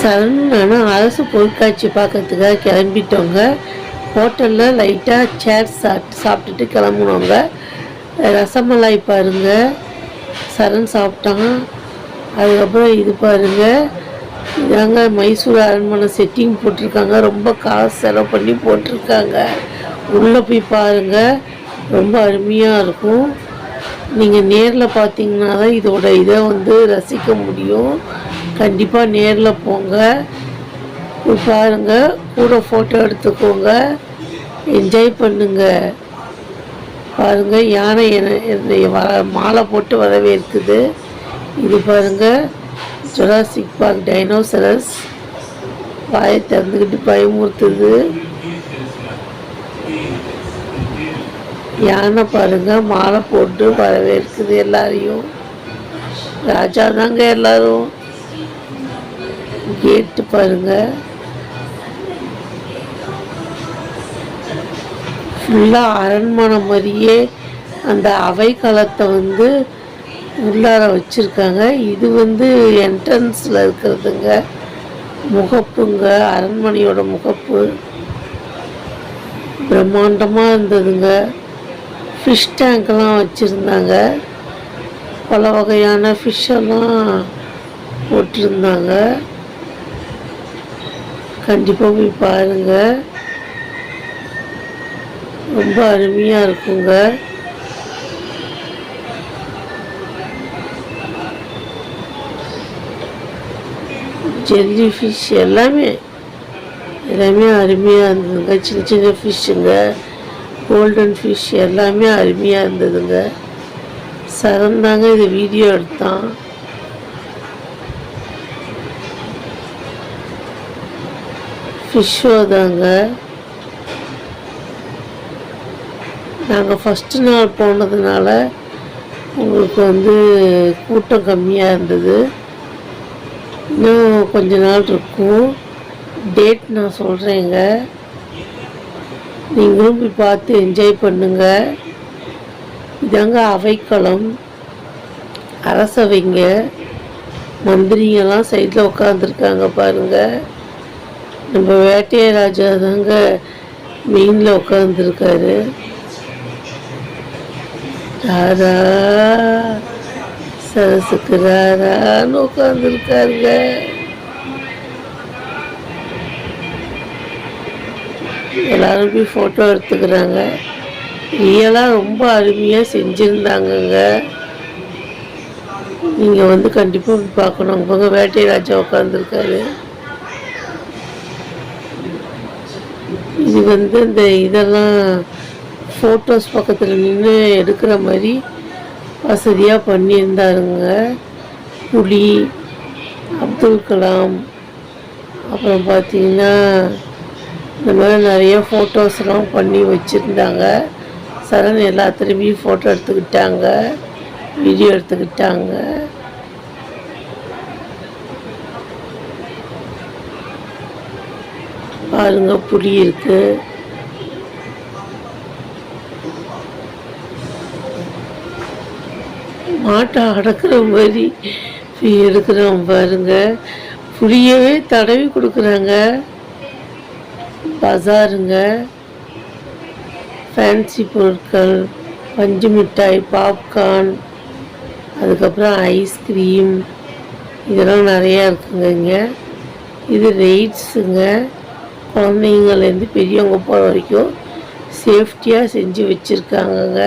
சரணுன்னு அரசு பொருட்காட்சி பார்க்கறதுக்காக கிளம்பிட்டோங்க. ஹோட்டலில் லைட்டாக சேர் சாப்பிட்டு சாப்பிட்டுட்டு கிளம்புனோங்க. ரசமலாய் பாருங்க. சரண் சாப்பிட்டான். அதுக்கப்புறம் இது பாருங்க. இதாங்க மைசூர் அரண்மனை செட்டிங் போட்டிருக்காங்க. ரொம்ப காசு செலவு பண்ணி போட்டிருக்காங்க. உள்ளே போய் பாருங்க. ரொம்ப அருமையாக இருக்கும். நீங்கள் நேரில் பார்த்தீங்கன்னா தான் இதோட இதை வந்து ரசிக்க முடியும். கண்டிப்பாக நேரில் போங்க. பாருங்கள் கூட ஃபோட்டோ எடுத்துக்கோங்க. என்ஜாய் பண்ணுங்கள் பாருங்கள் யானை என்ன- என்னை வர மாலை போட்டு வரவேற்குது. இது பாருங்கள் ஜொராசிக் பார்க் டைனோசரஸ் வாயை திறந்துக்கிட்டு பயமுறுத்துது. யானை பாருங்க மாலை போட்டு வரவேற்குது எல்லாரையும். ராஜா தாங்க எல்லாரும். கேட்டு பாருங்க. ஃபுல்லாக அரண்மனை மாதிரியே அந்த அவை காலத்தை வந்து உள்ளார வச்சுருக்காங்க. இது வந்து என்ட்ரன்ஸில் இருக்கிறதுங்க. முகப்புங்க அரண்மனையோட முகப்பு. பிரம்மாண்டமாக இருந்ததுங்க. ஃபிஷ் டேங்க்லாம் வச்சுருந்தாங்க. பல வகையான ஃபிஷ்ஷெல்லாம் போட்டிருந்தாங்க. கண்டிப்பாக போய் பாருங்கள் ரொம்ப அருமையாக இருக்குங்க. ஜெல்லி ஃபிஷ் எல்லாமே எல்லாமே அருமையாக இருந்ததுங்க. சின்ன சின்ன ஃபிஷ்ஷுங்க கோல்டன் ஃபிஷ் எல்லாமே அருமையாக இருந்ததுங்க. சரந்தாங்க இது வீடியோ எடுத்தான். ஃபிஷ்ஷோ தாங்க. நாங்கள் ஃபஸ்ட்டு நாள் போனதுனால உங்களுக்கு வந்து கூட்டம் கம்மியாக இருந்தது. இன்னும் கொஞ்ச நாள் இருக்கும். டேட் நான் சொல்கிறேங்க நீங்களும் போய் பார்த்து என்ஜாய் பண்ணுங்க. இதாங்க அவைக்களம். அரசவைங்க. மந்திரிங்கெல்லாம் சைடில் உட்காந்துருக்காங்க பாருங்க. நம்ம வேட்டைய ராஜா தாங்க மெயினில் உட்காந்துருக்காரு ராரா சரசுக்கு ராரான்னு உட்காந்துருக்காருங்க எல்லோரும் போய் ஃபோட்டோ எடுத்துக்கிறாங்க. ரியலாக ரொம்ப அருமையாக செஞ்சுருந்தாங்கங்க. நீங்கள் வந்து கண்டிப்பாக போய் பார்க்கணும். அங்கே போங்க வேட்டை ராஜா உட்காந்துருக்காரு இது வந்து இந்த இதெல்லாம் ஃபோட்டோஸ் பக்கத்தில் நின்று எடுக்கிற மாதிரி வசதியாக பண்ணியிருந்தாருங்க. புலி அப்துல் கலாம் அப்புறம் பார்த்தீங்கன்னா இந்த மாதிரி நிறைய ஃபோட்டோஸ்லாம் பண்ணி வச்சுருந்தாங்க. சரண் எல்லாத்துலேயுமே ஃபோட்டோ எடுத்துக்கிட்டாங்க. வீடியோ எடுத்துக்கிட்டாங்க. பாருங்க புலி இருக்கு. மாட்டை அடக்கிற மாதிரி எடுக்கிறோம் பாருங்க. புளியவே தடவி கொடுக்குறாங்க. பசாருங்க ஃபேன்சி பொருட்கள் பஞ்சு மிட்டாய் பாப்கார்ன் அதுக்கப்புறம் ஐஸ்கிரீம் இதெல்லாம் நிறையா இருக்குங்க இங்கே. இது ரெய்ட்ஸுங்க குழந்தைங்கள்லேருந்து பெரியவங்க போகிற வரைக்கும் சேஃப்டியாக செஞ்சு வச்சுருக்காங்கங்க.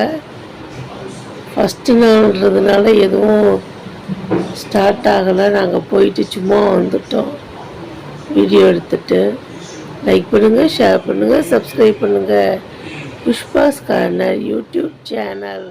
ஃபஸ்ட்டு நாள்ன்றதுனால எதுவும் ஸ்டார்ட் ஆகலை. நாங்கள் போயிட்டு சும்மா வந்துட்டோம். வீடியோ எடுத்துகிட்டு லைக் பண்ணுங்கள் ஷேர் பண்ணுங்கள் சப்ஸ்கிரைப் பண்ணுங்கள் புஷ்பாஸ் கார்னர் யூடியூப் சேனல்